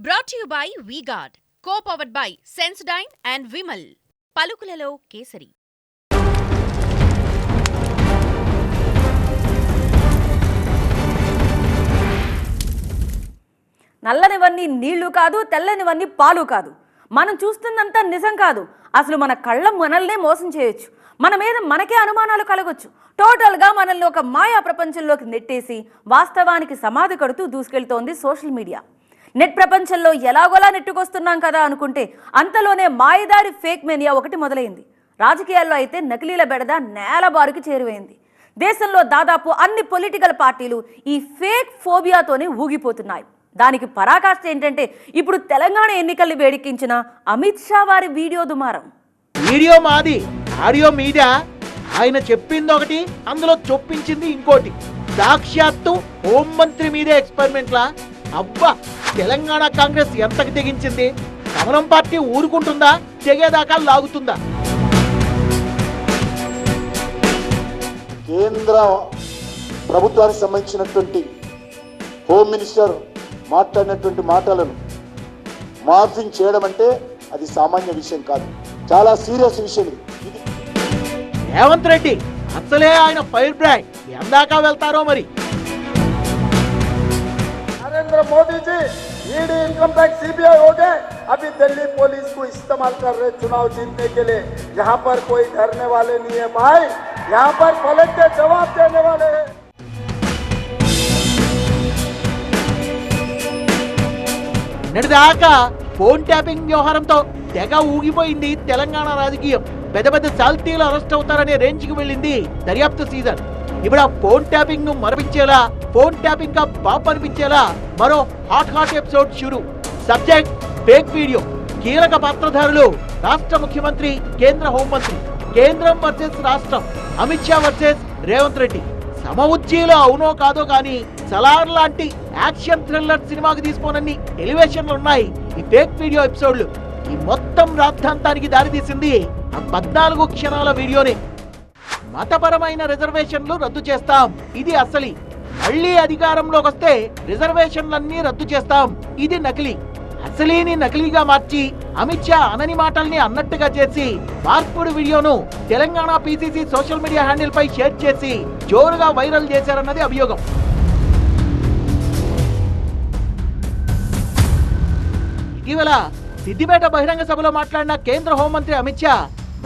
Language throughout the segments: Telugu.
Brought you by V-Guard co powered by Sensodyne and Vimal పలుకులలో కేసరి. నల్లనివన్నీ నీళ్ళు కాదు తెల్లనివన్నీ పాలు కాదు. మనం చూస్తున్నంత నిజం కాదు. అసలు మన కళ్ళ మనల్నే మోసం చేయొచ్చు. మన మీద మనకే అనుమానాలు కలగొచ్చు. టోటల్గా మనల్ని ఒక మాయా ప్రపంచంలోకి నెట్టేసి వాస్తవానికి సమాధి కడుతూ దూసుకెళ్తోంది సోషల్ మీడియా. నెట్ ప్రపంచంలో ఎలాగోలా నెట్టుకొస్తున్నాం కదా అనుకుంటే అంతలోనే మాయదారి ఫేక్ మేనియా ఒకటి మొదలైంది. రాజకీయాల్లో అయితే నకిలీల బెడద నేల బారుకి చేరువైంది. దేశంలో దాదాపు అన్ని పొలిటికల్ పార్టీలు ఈ ఫేక్ ఫోబియాతోనే ఊగిపోతున్నాయి. దానికి పరాకాష్ట ఏంటంటే ఇప్పుడు తెలంగాణ ఎన్నికల్ని వేడికించిన అమిత్ షా వారి వీడియో దుమారం. వీడియో మాది ఆడియో మీద? ఆయన చెప్పింది ఒకటి అందులో చొప్పించింది ఇంకోటి. సాక్షాత్తు హోంమంత్రి మీదే ఎక్స్పెరిమెంట్లా? అబ్బా! తెలంగాణ కాంగ్రెస్ ఎంతకు తెగించింది? కమలం పార్టీ ఊరుకుంటుందా? తెగేదాకా లాగుతుందా? కేంద్ర ప్రభుత్వానికి సంబంధించినటువంటి హోమ్ మినిస్టర్ మాట్లాడినటువంటి మాటలను మార్ఫింగ్ చేయడం అంటే అది సామాన్య విషయం కాదు. చాలా సీరియస్ విషయం ఇది. రేవంత్ రెడ్డి అసలే ఆయన ఫైర్ బ్రాండ్. ఎందాకా వెళ్తారో మరి? Narendra Modi ji ED income tax CBI हो गए अभी दिल्ली पुलिस को इस्तेमाल कर रहे चुनाव जीतने के लिए यहाँ पर कोई डरने वाले नहीं है भाई यहाँ पर पलट के जवाब देने वाले हैं నిన్నటిదాకా ఫోన్ ట్యాపింగ్ వ్యవహారంతో తెగ ఊగిపోయింది తెలంగాణ రాజకీయం పెద్ద పెద్ద సాల్తీలు అరెస్ట్ అవుతారనే రేంజ్ కి వెళ్ళింది దర్యాప్తు సీజన్ ఇప్పుడు ఆ ఫోన్ ట్యాపింగ్ ను మరపించేలా ఫోన్ ట్యాపింగ్గా పాప్ అనిపించేలా మరో hot hot episode షురు. Subject fake video. కీలక పాత్రధారులు రాష్ట్ర ముఖ్యమంత్రి కేంద్ర హోంమంత్రి. కేంద్రం వర్సెస్ రాష్ట్రం. అమిత్ షా వర్సెస్ రేవంత్ రెడ్డి. సమ ఉజ్జీలో అవునో కాదో కానీ సలార్ లాంటి యాక్షన్ థ్రిల్లర్ సినిమాకి తీసుకోనన్ని ఎలివేషన్లు ఉన్నాయి ఈ ఫేక్ వీడియో ఎపిసోడ్లు. ఈ మొత్తం రాద్ధాంతానికి దారితీసింది ఆ పద్నాలుగు క్షణాల వీడియోనే. మతపరమైన రిజర్వేషన్లు రద్దు చేస్తాం. ఇది అసలి మళ్ళీ అధికారంలోకి వస్తే రిజర్వేషన్లన్నీ రద్దు చేస్తాం. ఇది నకిలీ. అసలీని నకిలీగా మార్చి అమిత్ షా అనని మాటల్ని అన్నట్టుగా చేసి మార్పుడు వీడియోను Telangana PCC social media handle పై షేర్ చేసి జోరుగా వైరల్ చేశారన్నది అభియోగం. ఇటీవల సిద్దిపేట బహిరంగ సభలో మాట్లాడిన కేంద్ర హోంమంత్రి అమిత్ షా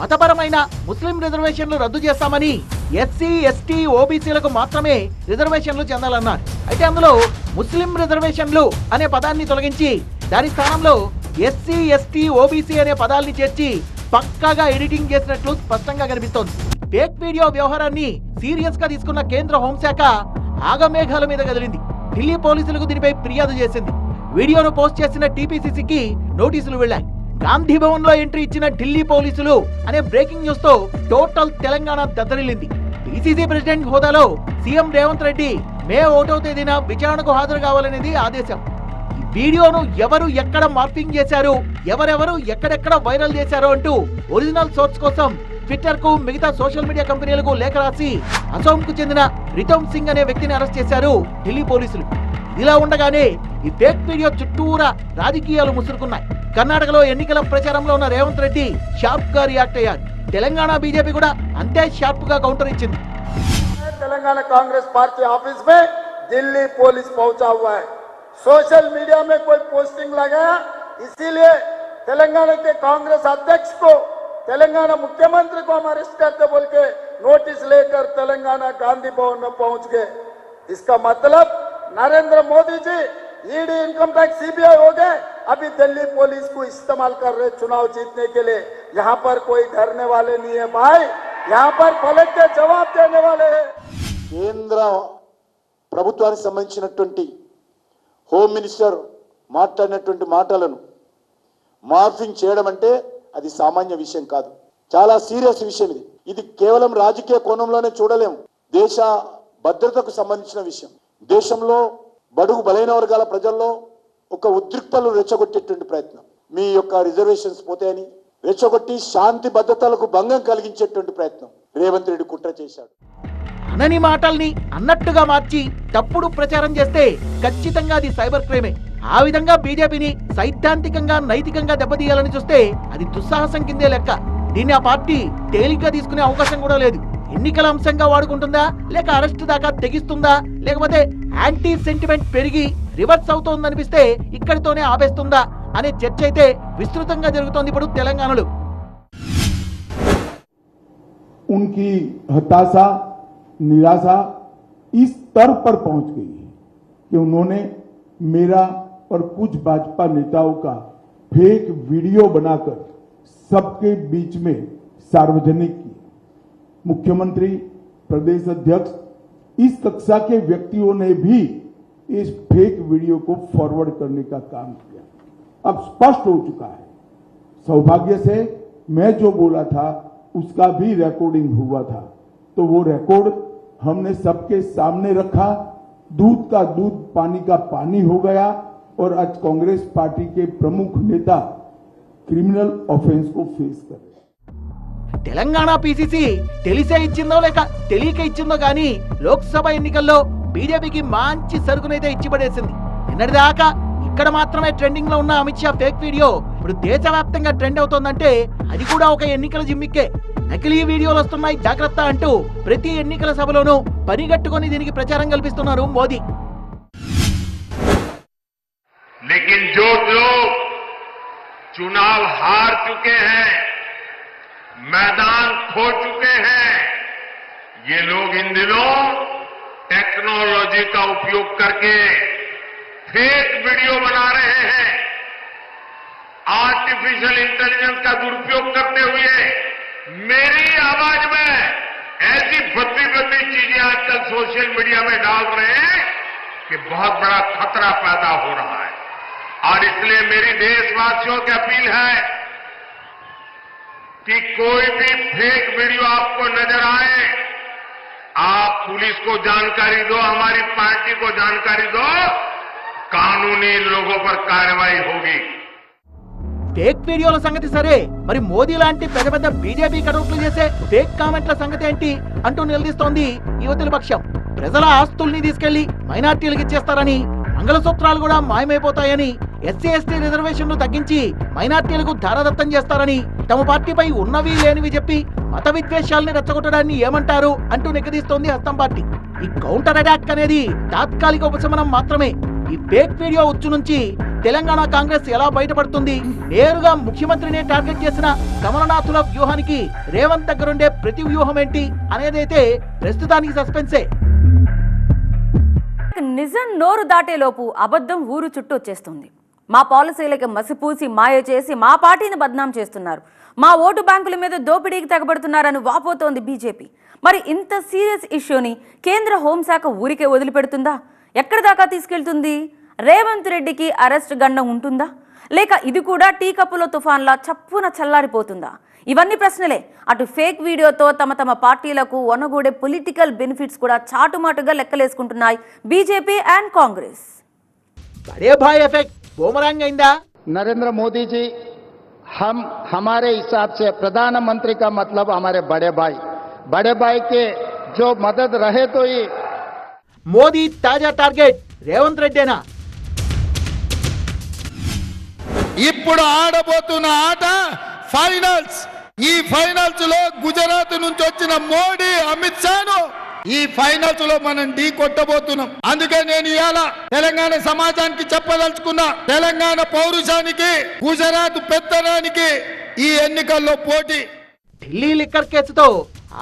మతపరమైన ముస్లిం రిజర్వేషన్లు రద్దు చేస్తామని ఎస్సీ ఎస్టీ ఓబీసీలకు మాత్రమే రిజర్వేషన్లు చెందాలన్నారు. అయితే అందులో ముస్లిం రిజర్వేషన్లు అనే పదాన్ని తొలగించి దాని స్థానంలో ఎస్సీ ఎస్టీ ఓబీసీ అనే పదాల్ని చేర్చి పక్కాగా ఎడిటింగ్ చేసినట్లు స్పష్టంగా కనిపిస్తోంది. ఫేక్ వీడియో వ్యవహారాన్ని సీరియస్గా తీసుకున్న కేంద్ర హోంశాఖ ఆగమేఘాల మీద కదిలింది. ఢిల్లీ పోలీసులకు దీనిపై ఫిర్యాదు చేసింది. వీడియోను పోస్ట్ చేసిన టీపీసీసీకి నోటీసులు వెళ్ళాయి. గాంధీ భవన్లో ఎంట్రీ ఇచ్చిన ఢిల్లీ పోలీసులు అనే బ్రేకింగ్ న్యూస్తో టోటల్ తెలంగాణ దద్దరిల్లింది. పిసిసి ప్రెసిడెంట్ హోదాలో సీఎం రేవంత్ రెడ్డి మే ఒకటో తేదీన విచారణకు హాజరు కావాలనేది ఆదేశం. ఈ వీడియోను ఎవరు ఎక్కడ మార్పింగ్ చేశారు ఎవరెవరు ఎక్కడెక్కడ వైరల్ చేశారు అంటూ ఒరిజినల్ సోర్స్ కోసం ట్విట్టర్కు మిగతా సోషల్ మీడియా కంపెనీలకు లేఖ రాసి అసోం కు చెందిన రితమ్ సింగ్ అనే వ్యక్తిని అరెస్ట్ చేశారు ఢిల్లీ పోలీసులు. ఇలా ఉండగానే ఈ ఫేక్ వీడియో చుట్టూరా రాజకీయాలు ముసురుకున్నాయి కర్ణాటకలో ఎన్నికల ప్రచారంలో ఉన్న రేవంత్ రెడ్డి షార్ప్ గా రియాక్ట్ అయ్యారు తెలంగాణ బీజేపీ కూడా అంతే షార్ప్ గా కౌంటర్ ఇచ్చింది तेलंगाना कांग्रेस पार्टी ऑफिस में दिल्ली पुलिस पहुंचा हुआ है सोशल मीडिया में कोई पोस्टिंग लगाया इसीलिए तेलंगाना के कांग्रेस अध्यक्ष को तेलंगाना मुख्यमंत्री को हम अरेस्ट करते बोल के नोटिस लेकर तेलंगाना गांधी भवन में पहुंच गए इसका मतलब Narendra Modi ji ED income tax CBI हो गए अभी दिल्ली पुलिस को इस्तेमाल कर रहे चुनाव जीतने के लिए यहाँ पर कोई डरने वाले नहीं है भाई यहाँ पर पलट के जवाब देने वाले हैं కేంద్ర ప్రభుత్వానికి సంబంధించినటువంటి హోమ్ మినిస్టర్ మాట్లాడినటువంటి మాటలను మార్ఫింగ్ చేయడం అంటే అది సామాన్య విషయం కాదు చాలా సీరియస్ విషయం ఇది ఇది కేవలం రాజకీయ కోణంలోనే చూడలేము దేశ భద్రతకు సంబంధించిన విషయం దేశంలో బడుగు బలైన వర్గాల ప్రజల్లో ఒక ఉద్రిక్తలు రెచ్చగొట్టేటువంటి ప్రయత్నం. మీ యొక్క రిజర్వేషన్స్ పోతాయని రెచ్చగొట్టి శాంతి భద్రతలకు భంగం కలిగించేటువంటి ప్రయత్నం రేవంత్ రెడ్డి కుట్ర చేశాడు. అనని మాటల్ని అన్నట్టుగా మార్చి తప్పుడు ప్రచారం చేస్తే ఖచ్చితంగా అది సైబర్ క్రైమే. ఆ విధంగా బీజేపీని సైద్ధాంతికంగా నైతికంగా దెబ్బతీయాలని చూస్తే అది దుస్సాహసం కిందే లెక్క. దీన్ని ఆ పార్టీ తేలిగ్గా తీసుకునే అవకాశం కూడా లేదు. ఎన్నికల అంశంగా వాడుకుంటుందా లేక అరెస్ట్ దాకా తెగిస్తుందా లేకపోతే యాంటీ సెంటిమెంట్ పెరిగి రివర్స్ అవుతోందనిపిస్తే ఇక్కడితోనే ఆపేస్తుందా అనే చర్చ అయితే విస్తృతంగా జరుగుతోంది ఇప్పుడు తెలంగాణలో उनकी हताशा निराशा इस स्तर पर पहुंच गई है कि उन्होंने मेरा और कुछ भाजपा नेताओं का फेक वीडियो बनाकर सबके बीच में सार्वजनिक किया मुख्यमंत्री, प्रदेश अध्यक्ष, इस कक्षा के व्यक्तियों ने भी इस फेक वीडियो को फॉरवर्ड करने का काम किया। अब स्पष्ट हो चुका है। सौभाग्य से मैं जो बोला था, उसका भी रिकॉर्डिंग हुआ था। तो वो रिकॉर्ड हमने सबके सामने रखा। दूध का दूध, पानी का पानी हो गया और आज कांग्रेस पार्टी के प्रमुख नेता क्रिमिनल ऑफेंस को फेस कर रहे తెలంగాణ పీసీసీ తెలిసే ఇచ్చిందో లేక తెలియక ఇచ్చిందో గానీ లోక్సభ ఎన్నికల్లో బీజేపీకి మంచి సరుకునైతే ఇచ్చిపడేసింది నిన్నటిదాకా ఇక్కడ మాత్రమే ట్రెండింగ్ లో ఉన్న అమిత్ షా ఫేక్ వీడియో ఇప్పుడు దేశవ్యాప్తంగా ట్రెండ్ అవుతోందంటే అది కూడా ఒక ఎన్నికల జిమ్మిక్కే నకిలీ వీడియోలు వస్తున్నాయి జాగ్రత్త అంటూ ప్రతి ఎన్నికల సభలోనూ పనిగట్టుకొని దీనికి ప్రచారం కల్పిస్తున్నారు మోదీ लेकिन जो लोग चुनाव हार चुके हैं मैदान खो चुके हैं। ये लोग इन दिनों टेक्नोलॉजी का उपयोग करके फेक वीडियो बना रहे हैं। आर्टिफिशियल इंटेलिजेंस का दुरुपयोग करते हुए मेरी आवाज़ में ऐसी भद्दी भद्दी चीज़ें आजकल सोशल मीडिया में डाल रहे हैं कि बहुत बड़ा खतरा पैदा हो रहा है। और इसलिए मेरी देशवासियों की अपील है कि कोई भी फेक वीडियो आपको नजर आए आप पुलिस को जानकारी दो हमारी पार्टी को जानकारी दो कानूनी लोगों पर कार्रवाई होगी ఫేక్ వీడియోల సంగతి సరే మరి మోదీ లాంటి పెద్ద పెద్ద బీజేపీ కడౌట్లు చేసే ఫేక్ కామెంట్ల సంగతి ఏంటి అంటూ నిలదీస్తోంది యువతుల పక్షం ప్రజల ఆస్తుల్ని తీసుకెళ్లి మైనార్టీలకు ఇచ్చేస్తారని మంగళసూత్రాలు కూడా మాయమైపోతాయని ఎస్సీ ఎస్టీ రిజర్వేషన్లు తగ్గించి మైనార్టీలకు ధారదత్తం చేస్తారని తమ పార్టీపై ఉన్నవి లేనివి చెప్పి మత విద్వేషాల్ని రెచ్చగొట్టడాన్ని ఏమంటారు అంటూ నిగదీస్తోంది హస్తం పార్టీ. ఈ కౌంటర్ అటాక్ అనేది తాత్కాలిక ఉపశమనం మాత్రమే. ఈ ఫేక్ వీడియో ఉచ్చు నుంచి తెలంగాణ కాంగ్రెస్ ఎలా బయటపడుతుంది? నేరుగా ముఖ్యమంత్రిని టార్గెట్ చేసిన కమలనాథుల వ్యూహానికి రేవంత్ దగ్గరుండే ప్రతి వ్యూహం ఏంటి అనేదైతే ప్రస్తుతానికి సస్పెన్సే. నిజం నోరు దాటేలోపు అబద్ధం ఊరు చుట్టూ వచ్చేస్తుంది. మా పాలసీలకి మసిపూసి మాయ చేసి మా పార్టీని బద్నాం చేస్తున్నారు. మా ఓటు బ్యాంకుల మీద దోపిడీకి తెగబడుతున్నారని వాపోతోంది బీజేపీ. మరి ఇంత సీరియస్ ఇష్యూని కేంద్ర హోంశాఖ ఊరికే వదిలిపెడుతుందా? ఎక్కడి దాకా తీసుకెళ్తుంది? రేవంత్ రెడ్డికి అరెస్ట్ గండం ఉంటుందా? లేక ఇది కూడా టీ కప్పులో తుఫాన్లా చప్పున చల్లారిపోతుందా? ఇవన్నీ ప్రశ్నలే. అటు ఫేక్ వీడియోతో తమ తమ పార్టీలకు వనగూడే పొలిటికల్ బెనిఫిట్స్ కూడా చాటుమాటుగా లెక్కలేసుకుంటున్నాయి BJP and Congress. Effect! Boomerang అయిందా नरेंद्र मोदी जी हम हमारे हिसाब से प्रधानमंत्री का मतलब हमारे बड़े भाई बड़े भाई के जो मदद रहे तो ही మోదీ తాజా టార్గెట్ రేవంత్ రెడ్డేనా ఇప్పుడు ఆడబోతున్న ఆట ఫైనల్స్ ఈ ఫైనల్స్లో గుజరాత్ నుంచి వచ్చిన మోడీ అమిత్ షాను ఈ ఫైనల్స్లో మనం ఢీ కొట్టబోతున్నాం. అందుకే నేను ఇవాళ తెలంగాణ సమాజానికి చెప్పదలుచుకున్నా తెలంగాణ పౌరుషానికి గుజరాత్ పెత్తనానికి ఈ ఎన్నికల్లో పోటీ. ఢిల్లీ లిక్కర్ కేసుతో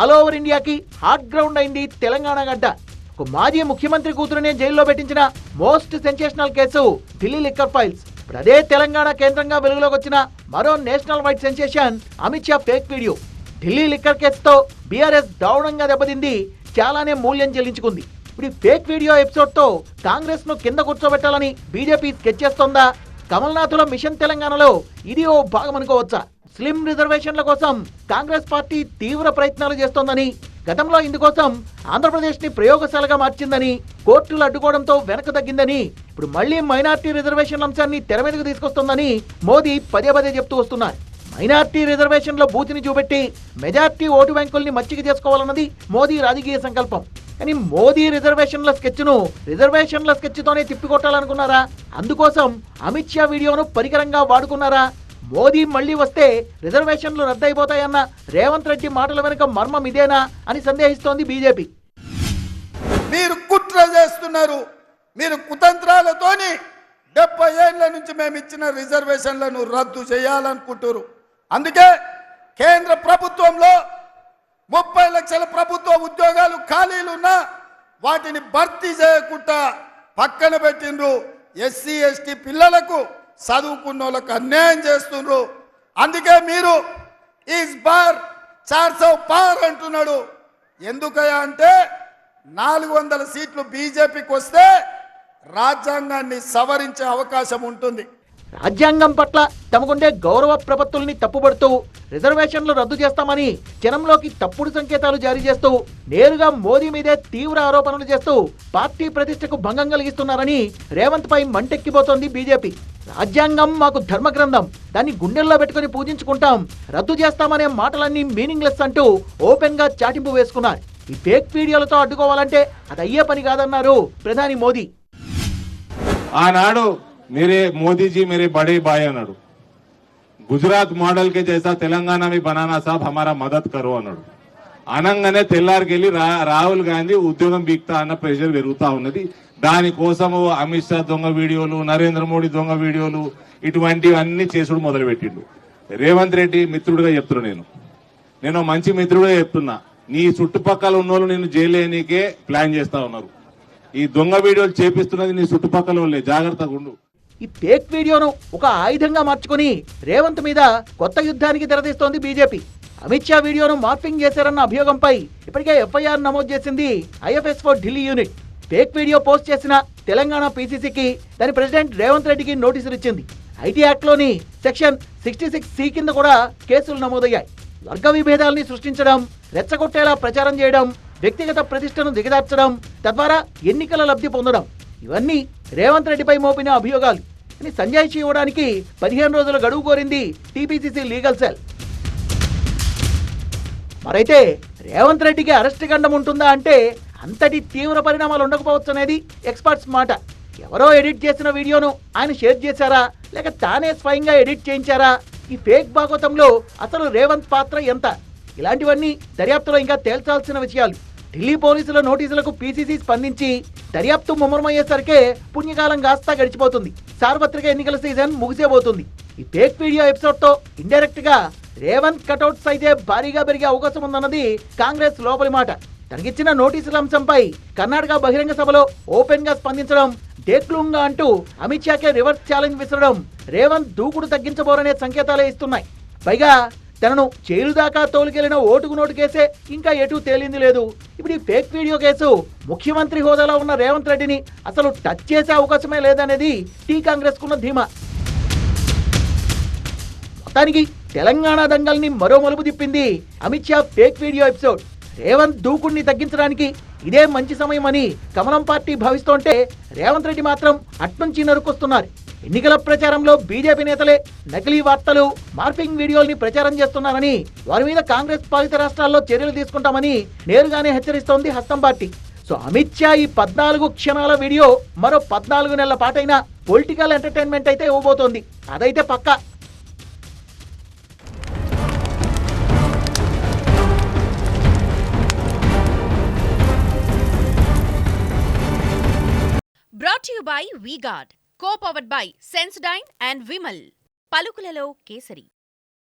ఆల్ ఓవర్ ఇండియాకి హాట్ గ్రౌండ్ అయింది తెలంగాణ గడ్డ. ఒక మాజీ ముఖ్యమంత్రి కూతురునే జైల్లో పెట్టించిన most sensational case Delhi liquor files. ఇప్పుడు అదే తెలంగాణ కేంద్రంగా వెలుగులోకి వచ్చిన మరో national wide sensation. Amit Shah fake video. Delhi liquor కేసుతో బీఆర్ఎస్ దారుణంగా దెబ్బతింది చాలానే మూల్యం చెల్లించుకుంది. ఇప్పుడు ఈ ఫేక్ వీడియో ఎపిసోడ్తో కాంగ్రెస్ను కింద కూర్చోబెట్టాలని బీజేపీ స్కెచ్ చేస్తోందా? కమల్నాథుల మిషన్ తెలంగాణలో ఇది ఓ భాగం అనుకోవచ్చా? స్లిమ్ రిజర్వేషన్ల కోసం కాంగ్రెస్ పార్టీ తీవ్ర ప్రయత్నాలు చేస్తోందని గతంలో ఇందుకోసం ఆంధ్రప్రదేశ్ని ప్రయోగశాలగా మార్చిందని కోర్టులు అడ్డుకోవడంతో వెనక తగ్గిందని ఇప్పుడు మళ్ళీ మైనార్టీ రిజర్వేషన్ల అంశాన్ని తెర మీదకు తీసుకొస్తోందని మోదీ పదే పదే చెప్తూ వస్తున్నారు. మైనార్టీ రిజర్వేషన్ల బూతిని చూపెట్టి మెజార్టీ ఓటు బ్యాంకుల్ని మచ్చిక చేసుకోవాలన్నది మోదీ రాజకీయ సంకల్పం. కానీ మోదీ రిజర్వేషన్ల స్కెచ్ను రిజర్వేషన్ల స్కెచ్తోనే తిప్పికొట్టాలనుకున్నారా? అందుకోసం అమిత్ షా వీడియోను పరికరంగా వాడుకున్నారా? మోదీ మళ్ళీ వస్తే రిజర్వేషన్లు రద్దయిపోతాయన్న రేవంత్ రెడ్డి మాటల వెనుక మర్మం ఇదేనా అని సందేహిస్తోంది బీజేపీ. మీరు కుట్ర చేస్తున్నారు. మీరు కుతంత్రాలతోని డెబ్బై ఏళ్ళ నుంచి మేము ఇచ్చిన రిజర్వేషన్లను రద్దు చేయాలనుకుంటున్నారు అందుకే కేంద్ర ప్రభుత్వంలో ముప్పై లక్షల ప్రభుత్వ ఉద్యోగాలు ఖాళీలు ఉన్నా వాటిని భర్తీ చేయకుండా పక్కన పెట్టిండ్రు ఎస్సీ ఎస్టీ పిల్లలకు చదువుకున్న వాళ్ళకు అన్యాయం చేస్తుండ్రు. అందుకే మీరు ఈజ్ బార్ చార్సౌ పార్ అంటున్నాడు. ఎందుకయ్యా అంటే నాలుగు వందల సీట్లు బీజేపీకి వస్తే రాజ్యాంగాన్ని సవరించే అవకాశం ఉంటుంది. రాజ్యాంగం పట్ల తమకుండే గౌరవ ప్రపత్తుల్ని తప్పుపడుతూ రిజర్వేషన్లు రద్దు చేస్తామని జనంలోకి తప్పుడు సంకేతాలు జారీ చేస్తూ నేరుగా మోదీ మీదే తీవ్ర ఆరోపణలు చేస్తూ పార్టీ ప్రతిష్టకు భంగం కలిగిస్తున్నారని రేవంత్ పై మంటెక్కిపోతోంది బీజేపీ. రాజ్యాంగం మాకు ధర్మ గ్రంథం దాన్ని గుండెల్లో పెట్టుకుని పూజించుకుంటాం. రద్దు చేస్తామనే మాటలన్నీ మీనింగ్లెస్ అంటూ ఓపెన్గా చాటింపు వేసుకున్నారు. ఈ ఫేక్ వీడియోలతో అడ్డుకోవాలంటే అది అయ్యే పని కాదన్నారు ప్రధాని మోదీ. ఆనాడు मेरे मोदी जी मेरे बड़े भाई అన్నాడు గుజరాత్ మోడల్ కే జైసా తెలంగాణ మీ బనానా సాబ్ హమారా మదద్ కరో అన్నాడు అనంగానే తెల్లారికెళ్ళి రా రాహుల్ గాంధీ ఉద్యోగం బీక్తా అన్న ప్రెషర్ పెరుగుతా ఉన్నది దానికోసము అమిత్ షా దొంగ వీడియోలు నరేంద్ర మోడీ దొంగ వీడియోలు ఇటువంటివన్నీ చేసుడు మొదలుపెట్టిండు రేవంత్ రెడ్డి మిత్రుడిగా చెప్తున్నా నేను నేను మంచి మిత్రుడిగా చెప్తున్నా నీ చుట్టుపక్కల ఉన్నోళ్ళు నేను జైలేనికే ప్లాన్ చేస్తా ఉన్నారు ఈ దొంగ వీడియోలు చేపిస్తున్నది నీ చుట్టుపక్కల వాళ్ళే జాగ్రత్తగా ఉండు ఈ ఫేక్ వీడియోను ఒక ఆయుధంగా మార్చుకుని రేవంత్ మీద కొత్త యుద్ధానికి తెరదీస్తోంది బీజేపీ. అమిత్ షా వీడియోను మార్ఫింగ్ చేశారన్న అభియోగంపై ఇప్పటికే ఎఫ్ఐఆర్ నమోదు చేసింది IFS four Delhi unit. Fake video post చేసిన తెలంగాణ పీసీసీకి దాని ప్రెసిడెంట్ రేవంత్ రెడ్డికి నోటీసులు ఇచ్చింది. ఐటీ యాక్ట్లోని సెక్షన్ సిక్స్టీ సిక్స్ సి కింద కూడా కేసులు నమోదయ్యాయి. వర్గ విభేదాల్ని సృష్టించడం రెచ్చగొట్టేలా ప్రచారం చేయడం వ్యక్తిగత ప్రతిష్టను దిగదార్చడం తద్వారా ఎన్నికల లబ్ధి పొందడం. ఇవన్నీ రేవంత్ రెడ్డిపై మోపిన అభియోగాలు. అని సంజాయిషి ఇవ్వడానికి పదిహేను రోజుల గడువు కోరింది టీపీసీసీ లీగల్ సెల్. మరైతే రేవంత్ రెడ్డికి అరెస్ట్ గండం ఉంటుందా అంటే అంతటి తీవ్ర పరిణామాలు ఉండకపోవచ్చు అనేది ఎక్స్పర్ట్స్ మాట. ఎవరో ఎడిట్ చేసిన వీడియోను ఆయన షేర్ చేశారా? లేక తానే స్వయంగా ఎడిట్ చేయించారా? ఈ ఫేక్ భాగవతంలో అసలు రేవంత్ పాత్ర ఎంత? ఇలాంటివన్నీ దర్యాప్తులో ఇంకా తేల్చాల్సిన విషయాలు. ఢిల్లీ పోలీసుల నోటీసులకు పీసీసీ స్పందించి దర్యాప్తు ముమ్మరమయ్యేసరికే పుణ్యకాలం కాస్తా గడిచిపోతుంది. సార్వత్రిక ఎన్నికల సీజన్ ముగిసేబోతుంది. ఈ ఫేక్ వీడియో ఎపిసోడ్తో ఇండైరెక్ట్గా రేవంత్ కటౌట్స్ అయితే భారీగా పెరిగే అవకాశం ఉందన్నది కాంగ్రెస్ లోపలి మాట. తనకిచ్చిన నోటీసుల అంశంపై కర్ణాటక బహిరంగ సభలో ఓపెన్గా స్పందించడం డేక్లూంగా అంటూ అమిత్ షాకే రివర్స్ ఛాలెంజ్ విసరడం రేవంత్ దూకుడు తగ్గించబోరనే సంకేతాలే ఇస్తున్నాయి. పైగా తనను జైలు దాకా తోలుకెళ్ళిన ఓటుకు నోటు కేసే ఇంకా ఎటు తేలింది లేదు. ఇప్పుడు ఈ ఫేక్ వీడియో కేసు ముఖ్యమంత్రి హోదాలో ఉన్న రేవంత్ రెడ్డిని అసలు టచ్ చేసే అవకాశమే లేదనేది టీ కాంగ్రెస్ కున్న ధీమా. మొత్తానికి తెలంగాణ దంగల్ని మరో మలుపు తిప్పింది Amit Shah fake video episode. Revanth దూకుడిని తగ్గించడానికి ఇదే మంచి సమయం అని కమలం పార్టీ భావిస్తుంటే రేవంత్ రెడ్డి మాత్రం అట్నుంచి నరుకొస్తున్నారు. ఎన్నికల ప్రచారంలో బీజేపీ నేతలే నకిలీ వార్తలు మార్పింగ్ వీడియోల్ని ప్రచారం చేస్తున్నారని వారి మీద కాంగ్రెస్ పాలిత రాష్ట్రాల్లో చర్యలు తీసుకుంటామని నేరుగానే హెచ్చరిస్తోంది హస్తం పార్టీ. సో అమిత్ షా ఈ పద్నాలుగు క్షణాల వీడియో మరో పద్నాలుగు నెలల పాటైన పొలిటికల్ ఎంటర్టైన్మెంట్ అయితే ఇవ్వబోతోంది. అదైతే పక్కా. Brought you by V-Guard co powered by Sensodyne and Vimal పలుకులలో kesari.